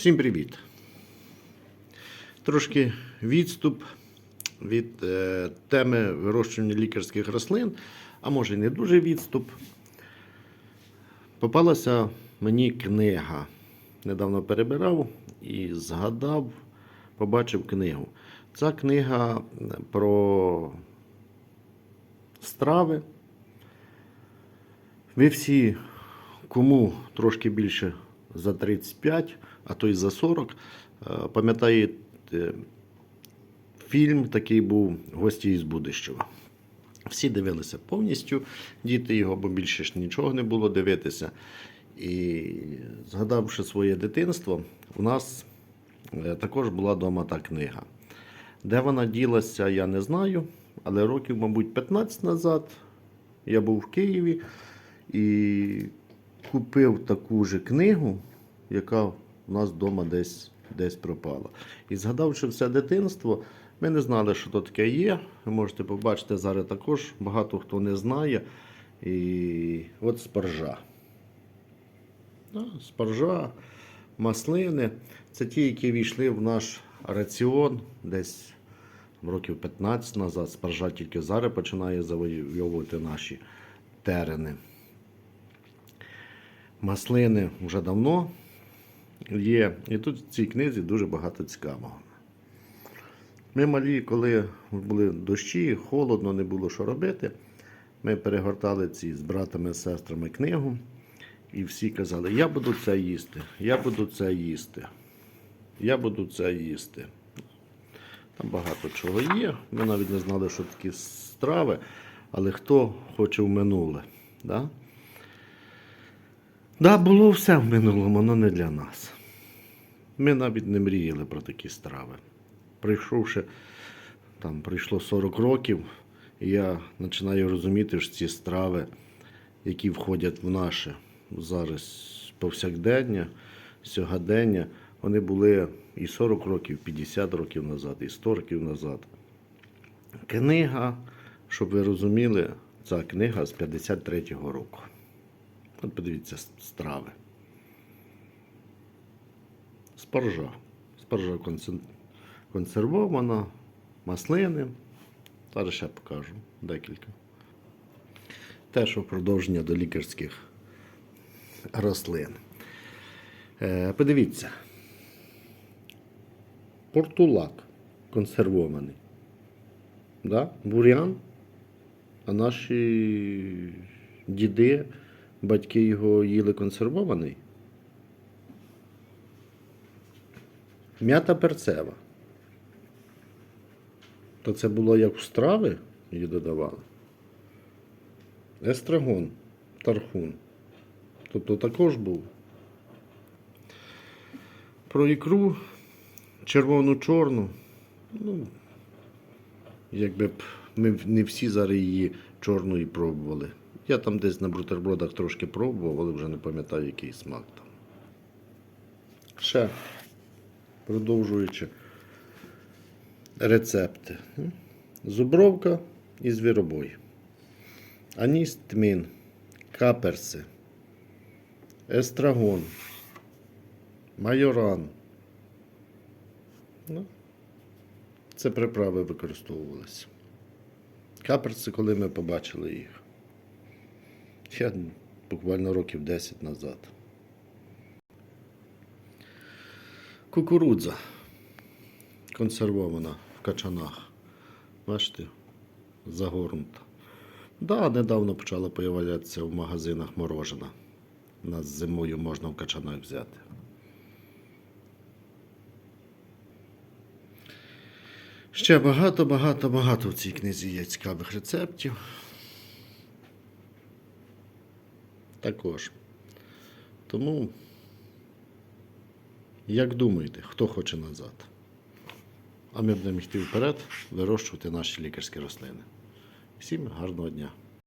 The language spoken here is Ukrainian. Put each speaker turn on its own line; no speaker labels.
Всім привіт! Трошки відступ від е, теми вирощування лікарських рослин, а може і не дуже відступ. Попалася мені книга. Недавно перебирав і згадав, побачив книгу. Ця книга про страви. Ви всі, кому трошки більше за 35, а то й за 40, е, пам'ятаєте, фільм такий був Гості із будущого. Всі дивилися повністю, діти його, бо більше ж нічого не було дивитися. І згадавши своє дитинство, у нас е, також була вдома та книга. Де вона ділася, я не знаю, але років, мабуть, 15 назад я був в Києві і купив таку же книгу, яка у нас вдома десь, десь пропала. І згадавши все дитинство, ми не знали, що то таке є. Ви можете побачити зараз також, багато хто не знає. І от спаржа. Спаржа, маслини. Це ті, які війшли в наш раціон десь років 15 назад. Спаржа тільки зараз починає завойовувати наші терени. Маслини вже давно є. І тут в цій книзі дуже багато цікавого. Ми малі, коли були дощі, холодно, не було що робити. Ми перегортали ці з братами з сестрами книгу. І всі казали, я буду це їсти, я буду це їсти, я буду це їсти. Там багато чого є. Ми навіть не знали, що такі страви, але хто хоче в минуле. Да? Да, було все в минулому, але не для нас. Ми навіть не мріяли про такі страви. Прийшовши, там прийшло 40 років, і я починаю розуміти, що ці страви, які входять в наше зараз повсякдення, сьогодення, вони були і 40 років, 50 років назад, і 100 років назад. Книга, щоб ви розуміли, ця книга з 53-го року. От подивіться страви. Спаржа. Спаржа консервована, маслини. Зараз ще покажу декілька. Те, що продовження до лікарських рослин. Е, подивіться. Портулак консервований. Да? Бурян. А наші діди, батьки його їли консервований. М'ята перцева. То це було як в страви її додавали. Естрагон, тархун. Тобто також був. Про ікру червону-чорну. Ну, якби б ми не всі зараз її чорної пробували. Я там десь на бутербродах трошки пробував, але вже не пам'ятаю, який смак там. Ще, продовжуючи рецепти. Зубровка і звіробой. Аніс тмін, каперси, естрагон, майоран. Ну, це приправи використовувалися. Каперси, коли ми побачили їх. Я буквально років 10 назад. Кукурудза консервована в качанах. Бачите, загорнута. Да, недавно почала появлятися в магазинах морожена. Нас зимою можна в качанах взяти. Ще багато, багато, багато в цій книзі є цікавих рецептів. Також. Тому, як думаєте, хто хоче назад? А ми будемо йти вперед, вирощувати наші лікарські рослини. Всім гарного дня!